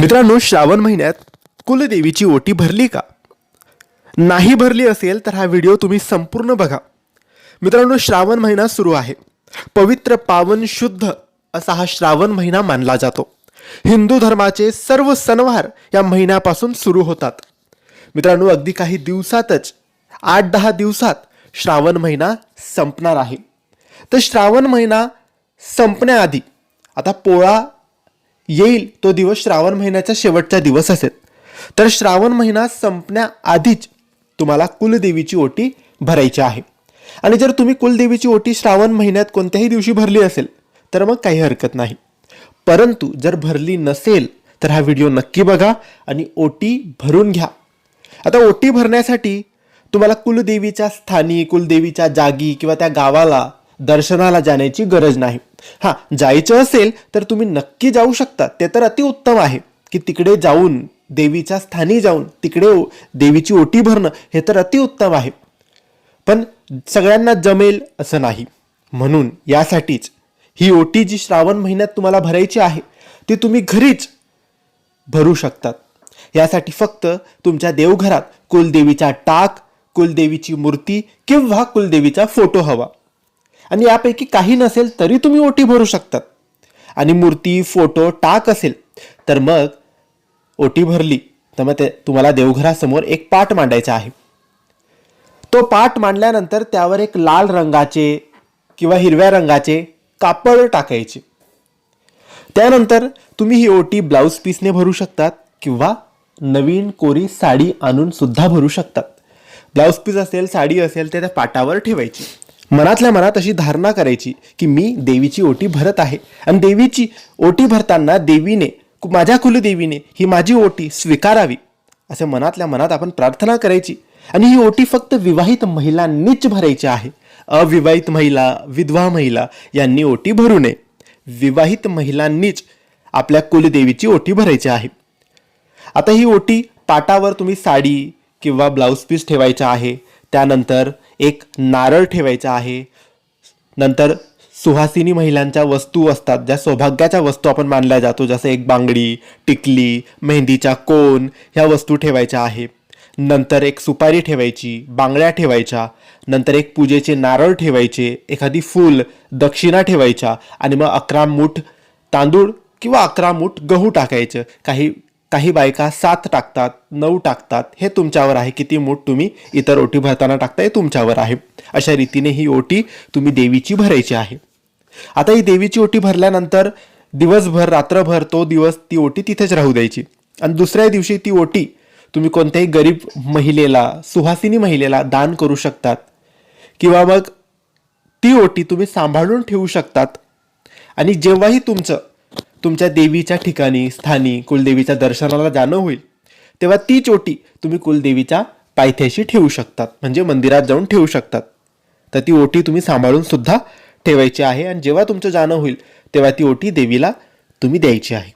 मित्रांनो श्रावण महिन्यात कुलदेवीची ओटी भरली का? नाही भरली असेल तर हा व्हिडिओ तुम्ही संपूर्ण बघा. मित्रांनो श्रावण महिना सुरू आहे. पवित्र पावन शुद्ध असा हा श्रावण महिना मानला जातो. हिंदू धर्माचे सर्व सणवार या महिन्यापासून सुरू होतात. मित्रांनो अगदी काही दिवसातच आठ दहा दिवसात श्रावण महिना संपणार आहे. तर श्रावण महिना संपण्याआधी आता पोळा येईल तो दिवस श्रावण महिन्याचा शेवटचा दिवस असेल. तर श्रावण महिना संपण्याआधीच तुम्हाला कुलदेवीची ओटी भरायची आहे. आणि जर तुम्ही कुलदेवीची ओटी श्रावण महिन्यात कोणत्याही दिवशी भरली असेल तर मग काही हरकत नाही. परंतु जर भरली नसेल तर हा व्हिडिओ नक्की बघा आणि ओटी भरून घ्या. आता ओटी भरण्यासाठी तुम्हाला कुलदेवीच्या स्थानी कुलदेवीच्या जागी किंवा त्या गावाला दर्शनाला जाण्याची गरज नाही. हां जायचं असेल तर तुम्ही नक्की जाऊ शकता. ते तर अतिउत्तम आहे की तिकडे जाऊन देवीच्या स्थानी जाऊन तिकडे देवीची ओटी भरणं हे तर अतिउत्तम आहे. पण सगळ्यांना जमेल असं नाही. म्हणून यासाठीच ही ओटी जी श्रावण महिन्यात तुम्हाला भरायची आहे ती तुम्ही घरीच भरू शकतात. यासाठी फक्त तुमच्या देवघरात कुलदेवीचा टाक कुलदेवीची मूर्ती किंवा कुलदेवीचा फोटो हवा. आणि यापैकी काही नसेल तरी तुम्ही ओटी भरू शकतात. आणि मूर्ती फोटो टाक असेल तर मग ओटी भरली तर मग ते तुम्हाला देवघरासमोर एक पाट मांडायचा आहे. तो पाट मांडल्यानंतर त्यावर एक लाल रंगाचे किंवा हिरव्या रंगाचे कापड टाकायचे. त्यानंतर तुम्ही ही ओटी ब्लाऊज पीसने भरू शकतात किंवा नवीन कोरी साडी आणून सुद्धा भरू शकतात. ब्लाऊज पीस असेल साडी असेल ते त्या पाटावर ठेवायची. मनातल्या मनात अशी धारणा करायची की मी देवीची ओटी भरत आहे. आणि देवीची ओटी भरताना देवीने कु- माझ्या कुलदेवीने ही माझी ओटी स्वीकारावी. असे मनातल्या मनात आपण प्रार्थना करायची. आणि ही ओटी फक्त विवाहित महिलांनीच भरायची आहे. अविवाहित महिला विधवा महिला यांनी ओटी भरू नये. विवाहित महिलांनीच आपल्या कुलदेवीची ओटी भरायची आहे. आता ही ओटी पाटावर तुम्ही साडी किंवा ब्लाऊज पीस ठेवायचा आहे. त्यानंतर एक नारळ ठेवायचा आहे. नंतर सुहासिनी महिलांच्या वस्तू असतात ज्या सौभाग्याच्या वस्तू आपण मानल्या जातो जसं एक बांगडी टिकली मेहंदीचा कोन ह्या वस्तू ठेवायच्या आहे. नंतर एक सुपारी ठेवायची बांगड्या ठेवायच्या नंतर एक पूजेचे नारळ ठेवायचे एखादी फूल दक्षिणा ठेवायच्या आणि मग अकरा मूठ तांदूळ किंवा अकरा मूठ गहू टाकायचं. काही काही बायका सात टाकतात नऊ टाकतात हे तुमच्यावर आहे. किती मूठ तुम्ही इतर ओटी भरताना टाकता हे तुमच्यावर आहे. अशा रीतीने ही ओटी तुम्ही देवीची भरायची आहे. आता ही देवीची ओटी भरल्यानंतर दिवसभर रात्रभर तो दिवस ती ओटी तिथेच राहू द्यायची. आणि दुसऱ्या दिवशी ती ओटी तुम्ही कोणत्याही गरीब महिलेला सुहासिनी महिलेला दान करू शकतात. किंवा मग ती ओटी तुम्ही सांभाळून ठेवू शकतात. आणि जेव्हाही तुमचं तुमच्या देवीच्या ठिकाणी स्थानी कुलदेवीच्या दर्शनाला जाणं होईल. तेव्हा तीच ओटी तुम्ही कुलदेवीच्या पायथ्याशी ठेवू शकतात. म्हणजे मंदिरात जाऊन ठेवू शकतात. तर ती ओटी तुम्ही सांभाळून सुद्धा ठेवायची आहे आणि जेव्हा तुमचं जाणं होईल तेव्हा ती ओटी देवीला तुम्ही द्यायची आहे.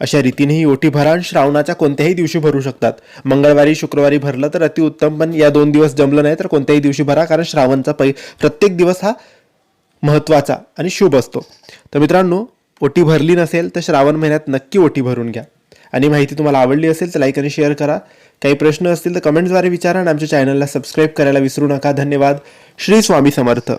अशा रीतीने ही ओटी भरा आणि श्रावणाच्या कोणत्याही दिवशी भरू शकतात. मंगळवारी शुक्रवारी भरलं तर अतिउत्तम पण या दोन दिवस जमलं नाही तर कोणत्याही दिवशी भरा कारण श्रावणचा पै प्रत्येक दिवस हा महत्त्वाचा आणि शुभ असतो. तर मित्रांनो ओटी भरली नसेल तर श्रावण महिन्यात नक्की ओटी भरून घ्या. आणि माहिती तुम्हाला आवडली असेल तर लाईक आणि शेअर करा. काही प्रश्न असतील तर कमेंट्सद्वारे विचारा आणि आमच्या चॅनलला सबस्क्राईब करायला विसरू नका. धन्यवाद. श्री स्वामी समर्थ.